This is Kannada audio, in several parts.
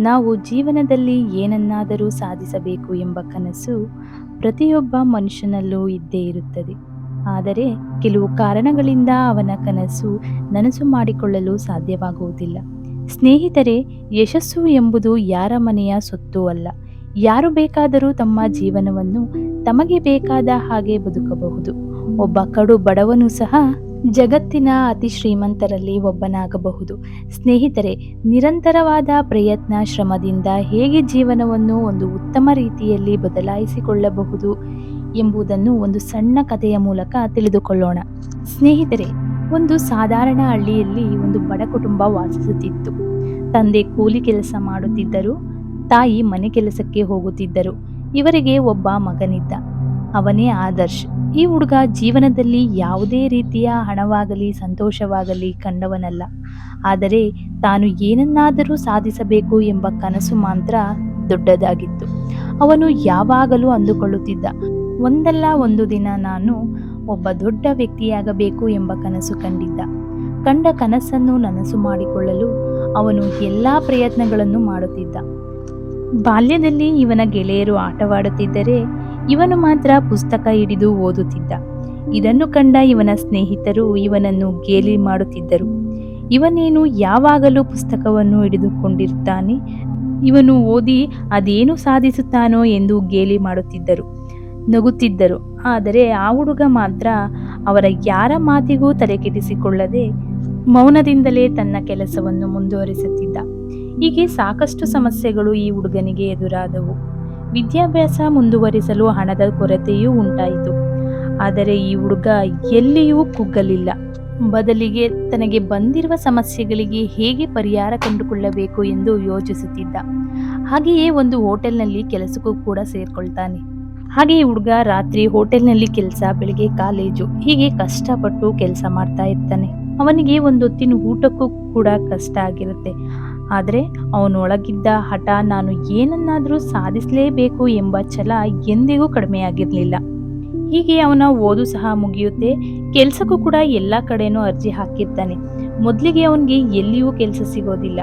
ನಾವು ಜೀವನದಲ್ಲಿ ಏನನ್ನಾದರೂ ಸಾಧಿಸಬೇಕು ಎಂಬ ಕನಸು ಪ್ರತಿಯೊಬ್ಬ ಮನುಷ್ಯನಲ್ಲೂ ಇದ್ದೇ ಇರುತ್ತದೆ. ಆದರೆ ಕೆಲವು ಕಾರಣಗಳಿಂದ ಅವನ ಕನಸು ನನಸು ಮಾಡಿಕೊಳ್ಳಲು ಸಾಧ್ಯವಾಗುವುದಿಲ್ಲ. ಸ್ನೇಹಿತರೆ, ಯಶಸ್ಸು ಎಂಬುದು ಯಾರ ಮನೆಯ ಸೊತ್ತು ಅಲ್ಲ. ಯಾರು ಬೇಕಾದರೂ ತಮ್ಮ ಜೀವನವನ್ನು ತಮಗೆ ಬೇಕಾದ ಹಾಗೆ ಬದುಕಬಹುದು. ಒಬ್ಬ ಕಡು ಬಡವನು ಸಹ ಜಗತ್ತಿನ ಅತಿ ಶ್ರೀಮಂತರಲ್ಲಿ ಒಬ್ಬನಾಗಬಹುದು. ಸ್ನೇಹಿತರೆ, ನಿರಂತರವಾದ ಪ್ರಯತ್ನ, ಶ್ರಮದಿಂದ ಹೇಗೆ ಜೀವನವನ್ನು ಒಂದು ಉತ್ತಮ ರೀತಿಯಲ್ಲಿ ಬದಲಾಯಿಸಿಕೊಳ್ಳಬಹುದು ಎಂಬುದನ್ನು ಒಂದು ಸಣ್ಣ ಕಥೆಯ ಮೂಲಕ ತಿಳಿದುಕೊಳ್ಳೋಣ. ಸ್ನೇಹಿತರೆ, ಒಂದು ಸಾಧಾರಣ ಹಳ್ಳಿಯಲ್ಲಿ ಒಂದು ಬಡ ಕುಟುಂಬ ವಾಸಿಸುತ್ತಿತ್ತು. ತಂದೆ ಕೂಲಿ ಕೆಲಸ ಮಾಡುತ್ತಿದ್ದರು, ತಾಯಿ ಮನೆ ಕೆಲಸಕ್ಕೆ ಹೋಗುತ್ತಿದ್ದರು. ಇವರಿಗೆ ಒಬ್ಬ ಮಗನಿದ್ದ. ಅವನೇ ಆದರ್ಶ್. ಈ ಹುಡುಗ ಜೀವನದಲ್ಲಿ ಯಾವುದೇ ರೀತಿಯ ಹಣವಾಗಲಿ, ಸಂತೋಷವಾಗಲಿ ಕಂಡವನಲ್ಲ. ಆದರೆ ತಾನು ಏನನ್ನಾದರೂ ಸಾಧಿಸಬೇಕು ಎಂಬ ಕನಸು ಮಾತ್ರ ದೊಡ್ಡದಾಗಿತ್ತು. ಅವನು ಯಾವಾಗಲೂ ಅಂದುಕೊಳ್ಳುತ್ತಿದ್ದ, ಒಂದಲ್ಲ ಒಂದು ದಿನ ನಾನು ಒಬ್ಬ ದೊಡ್ಡ ವ್ಯಕ್ತಿಯಾಗಬೇಕು ಎಂಬ ಕನಸು ಕಂಡಿದ್ದ. ಕಂಡ ಕನಸನ್ನು ನನಸು ಮಾಡಿಕೊಳ್ಳಲು ಅವನು ಎಲ್ಲ ಪ್ರಯತ್ನಗಳನ್ನು ಮಾಡುತ್ತಿದ್ದ. ಬಾಲ್ಯದಲ್ಲಿ ಇವನ ಗೆಳೆಯರು ಆಟವಾಡುತ್ತಿದ್ದರೆ ಇವನು ಮಾತ್ರ ಪುಸ್ತಕ ಹಿಡಿದು ಓದುತ್ತಿದ್ದ. ಇದನ್ನು ಕಂಡ ಇವನ ಸ್ನೇಹಿತರು ಇವನನ್ನು ಗೇಲಿ ಮಾಡುತ್ತಿದ್ದರು. ಇವನೇನು ಯಾವಾಗಲೂ ಪುಸ್ತಕವನ್ನು ಹಿಡಿದುಕೊಂಡಿರುತ್ತಾನೆ ಇವನು ಓದಿ ಅದೇನು ಸಾಧಿಸುತ್ತಾನೋ ಎಂದು ಗೇಲಿ ಮಾಡುತ್ತಿದ್ದರು, ನಗುತ್ತಿದ್ದರು. ಆದರೆ ಆ ಹುಡುಗ ಮಾತ್ರ ಅವರ ಯಾರ ಮಾತಿಗೂ ತಲೆಕೆಡಿಸಿಕೊಳ್ಳದೆ ಮೌನದಿಂದಲೇ ತನ್ನ ಕೆಲಸವನ್ನು ಮುಂದುವರಿಸುತ್ತಿದ್ದ. ಹೀಗೆ ಸಾಕಷ್ಟು ಸಮಸ್ಯೆಗಳು ಈ ಹುಡುಗನಿಗೆ ಎದುರಾದವು. ವಿದ್ಯಾಭ್ಯಾಸ ಮುಂದುವರಿಸಲು ಹಣದ ಕೊರತೆಯೂ ಉಂಟಾಯಿತು. ಆದರೆ ಈ ಹುಡುಗ ಎಲ್ಲಿಯೂ ಕುಗ್ಗಲಿಲ್ಲ ಬದಲಿಗೆ ತನಗೆ ಬಂದಿರುವ ಸಮಸ್ಯೆಗಳಿಗೆ ಹೇಗೆ ಪರಿಹಾರ ಕಂಡುಕೊಳ್ಳಬೇಕು ಎಂದು ಯೋಚಿಸುತ್ತಿದ್ದ. ಹಾಗೆಯೇ ಒಂದು ಹೋಟೆಲ್ನಲ್ಲಿ ಕೆಲಸಕ್ಕೂ ಕೂಡ ಸೇರ್ಕೊಳ್ತಾನೆ. ಹಾಗೆ ಹುಡುಗ ರಾತ್ರಿ ಹೋಟೆಲ್ನಲ್ಲಿ ಕೆಲಸ, ಬೆಳಿಗ್ಗೆ ಕಾಲೇಜು, ಹೀಗೆ ಕಷ್ಟಪಟ್ಟು ಕೆಲಸ ಮಾಡ್ತಾ ಇರ್ತಾನೆ. ಅವನಿಗೆ ಒಂದು ಹೊತ್ತಿನ ಊಟಕ್ಕೂ ಕೂಡ ಕಷ್ಟ ಆಗಿರುತ್ತೆ. ಆದರೆ ಅವನೊಳಗಿದ್ದ ಹಠ ನಾನು ಏನನ್ನಾದರೂ ಸಾಧಿಸಲೇಬೇಕು ಎಂಬ ಛಲ ಎಂದಿಗೂ ಕಡಿಮೆಯಾಗಿರಲಿಲ್ಲ. ಹೀಗೆ ಅವನ ಓದು ಸಹ ಮುಗಿಯುತ್ತೆ. ಕೆಲಸಕ್ಕೂ ಕೂಡ ಎಲ್ಲ ಕಡೆನೂ ಅರ್ಜಿ ಹಾಕಿರ್ತಾನೆ. ಮೊದಲಿಗೆ ಅವನಿಗೆ ಎಲ್ಲಿಯೂ ಕೆಲಸ ಸಿಗೋದಿಲ್ಲ.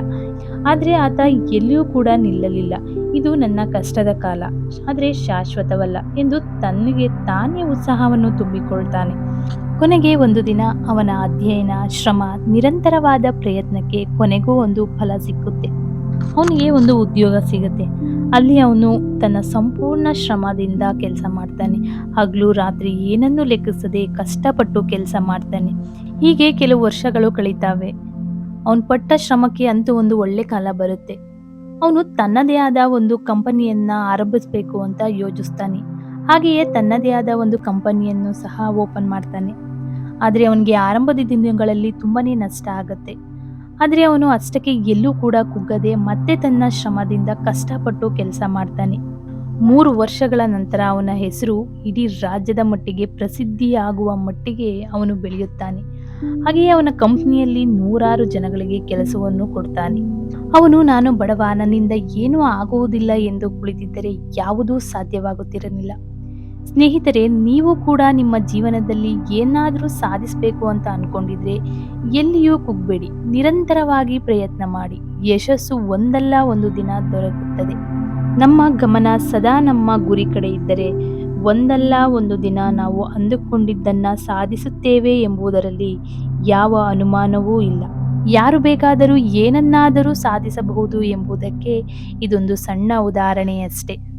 ಆದರೆ ಆತ ಎಲ್ಲಿಯೂ ಕೂಡ ನಿಲ್ಲಲಿಲ್ಲ. ಇದು ನನ್ನ ಕಷ್ಟದ ಕಾಲ. ಆದರೆ ಶಾಶ್ವತವಲ್ಲ ಎಂದು ತನ್ನಿಗೆ ತಾನೇ ಉತ್ಸಾಹವನ್ನು ತುಂಬಿಕೊಳ್ತಾನೆ. ಕೊನೆಗೆ ಒಂದು ದಿನ ಅವನ ಅಧ್ಯಯನ, ಶ್ರಮ, ನಿರಂತರವಾದ ಪ್ರಯತ್ನಕ್ಕೆ ಕೊನೆಗೂ ಒಂದು ಫಲ ಸಿಕ್ಕುತ್ತೆ. ಅವನಿಗೆ ಒಂದು ಉದ್ಯೋಗ ಸಿಗುತ್ತೆ. ಅಲ್ಲಿ ಅವನು ತನ್ನ ಸಂಪೂರ್ಣ ಶ್ರಮದಿಂದ ಕೆಲಸ ಮಾಡ್ತಾನೆ. ಹಗಲು ರಾತ್ರಿ ಏನನ್ನು ಲೆಕ್ಕಿಸದೆ ಕಷ್ಟಪಟ್ಟು ಕೆಲಸ ಮಾಡ್ತಾನೆ. ಹೀಗೆ ಕೆಲವು ವರ್ಷಗಳು ಕಳೀತಾವೆ. ಅವನು ಪಟ್ಟ ಶ್ರಮಕ್ಕೆ ಅಂತೂ ಒಂದು ಒಳ್ಳೆ ಕಾಲ ಬರುತ್ತೆ. ಅವನು ತನ್ನದೇ ಆದ ಒಂದು ಕಂಪನಿಯನ್ನ ಆರಂಭಿಸಬೇಕು ಅಂತ ಯೋಚಿಸ್ತಾನೆ. ಹಾಗೆಯೇ ತನ್ನದೇ ಆದ ಒಂದು ಕಂಪನಿಯನ್ನು ಸಹ ಓಪನ್ ಮಾಡ್ತಾನೆ. ಆದರೆ ಅವನಿಗೆ ಆರಂಭದ ದಿನಗಳಲ್ಲಿ ತುಂಬಾ ನಷ್ಟ ಆಗುತ್ತೆ. ಆದರೆ ಅವನು ಅಷ್ಟಕ್ಕೆ ಎಲ್ಲೂ ಕೂಡ ಕುಗ್ಗದೆ ಮತ್ತೆ ತನ್ನ ಶ್ರಮದಿಂದ ಕಷ್ಟಪಟ್ಟು ಕೆಲಸ ಮಾಡ್ತಾನೆ. ಮೂರು ವರ್ಷಗಳ ನಂತರ ಅವನ ಹೆಸರು ಇಡೀ ರಾಜ್ಯದ ಮಟ್ಟಿಗೆ ಪ್ರಸಿದ್ಧಿಯಾಗುವ ಮಟ್ಟಿಗೆ ಅವನು ಬೆಳೆಯುತ್ತಾನೆ. ಹಾಗೆಯೇ ಅವನ ಕಂಪ್ನಿಯಲ್ಲಿ ನೂರಾರು ಜನಗಳಿಗೆ ಕೆಲಸವನ್ನು ಕೊಡ್ತಾನೆ. ಅವನು, ನಾನು ಬಡವ, ನನ್ನಿಂದ ಏನೂ ಆಗುವುದಿಲ್ಲ ಎಂದು ಕುಳಿತಿದ್ದರೆ ಯಾವುದೂ ಸಾಧ್ಯವಾಗುತ್ತಿರಲಿಲ್ಲ. ಸ್ನೇಹಿತರೆ, ನೀವು ಕೂಡ ನಿಮ್ಮ ಜೀವನದಲ್ಲಿ ಏನಾದರೂ ಸಾಧಿಸಬೇಕು ಅಂತ ಅಂದ್ಕೊಂಡಿದ್ರೆ ಎಲ್ಲಿಯೂ ಕುಗ್ಬೇಡಿ. ನಿರಂತರವಾಗಿ ಪ್ರಯತ್ನ ಮಾಡಿ. ಯಶಸ್ಸು ಒಂದಲ್ಲ ಒಂದು ದಿನ ದೊರಕುತ್ತದೆ. ನಮ್ಮ ಗಮನ ಸದಾ ನಮ್ಮ ಗುರಿ ಕಡೆ ಇದ್ದರೆ ಒಂದಲ್ಲ ಒಂದು ದಿನ ನಾವು ಅಂದುಕೊಂಡಿದ್ದನ್ನ ಸಾಧಿಸುತ್ತೇವೆ ಎಂಬುದರಲ್ಲಿ ಯಾವ ಅನುಮಾನವೂ ಇಲ್ಲ. ಯಾರು ಬೇಕಾದರೂ ಏನನ್ನಾದರೂ ಸಾಧಿಸಬಹುದು ಎಂಬುದಕ್ಕೆ ಇದೊಂದು ಸಣ್ಣ ಉದಾಹರಣೆಯಷ್ಟೇ.